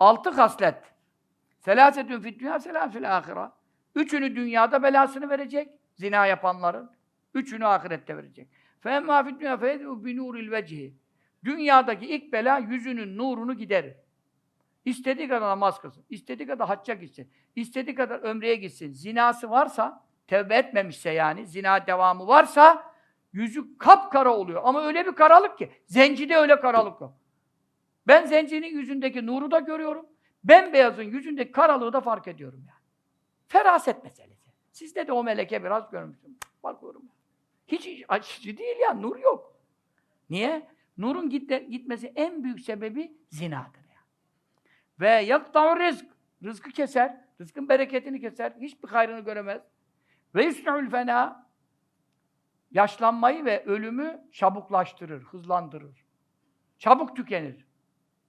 Altı haslet. Selasetün fid dünya, selam fil ahira. Üçünü dünyada belasını verecek. Zina yapanların. Üçünü ahirette verecek. Femmâ fid dünya feyedû binûril vecihi. Dünyadaki ilk bela yüzünün nurunu giderir. İstediği kadar namaz kılsın, istediği kadar hacca gitsin, istediği kadar ömreye gitsin. Zinası varsa, tevbe etmemişse yani, zina devamı varsa yüzü kapkara oluyor. Ama öyle bir karalık ki, zencide öyle karalık yok. Ben zencinin yüzündeki nuru da görüyorum, bembeyazın yüzündeki karalığı da fark ediyorum yani. Feraset meselesi. Sizde de o meleke biraz görmüşsün. Bakıyorum. Hiç açıcı değil ya, nur yok. Niye? Nurun gitmesi en büyük sebebi zinadır. Yani. Ve yakta'u rızk. Rızkı keser. Rızkın bereketini keser. Hiçbir hayrını göremez. Ve yusnu'ül fena. Yaşlanmayı ve ölümü çabuklaştırır, hızlandırır. Çabuk tükenir.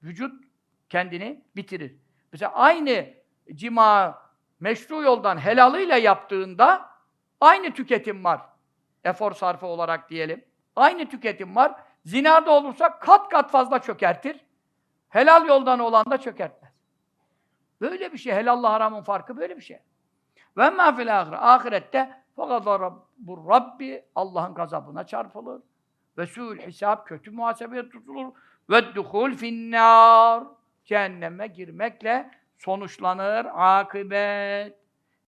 Vücut kendini bitirir. Mesela aynı cima meşru yoldan helalıyla yaptığında aynı tüketim var. Efor sarfı olarak diyelim. Aynı tüketim var. Zinada olursa kat kat fazla çökertir. Helal yoldan olan da çökertmez. Böyle bir şey. Helalla haramın farkı böyle bir şey. Ve mâ fil ahire. Ahirette fakat bu Rabbi Allah'ın gazabına çarpılır. Ve su'ül hesap kötü muhasebeye tutulur. Ve duhul finnâr. Cehenneme girmekle sonuçlanır akıbet.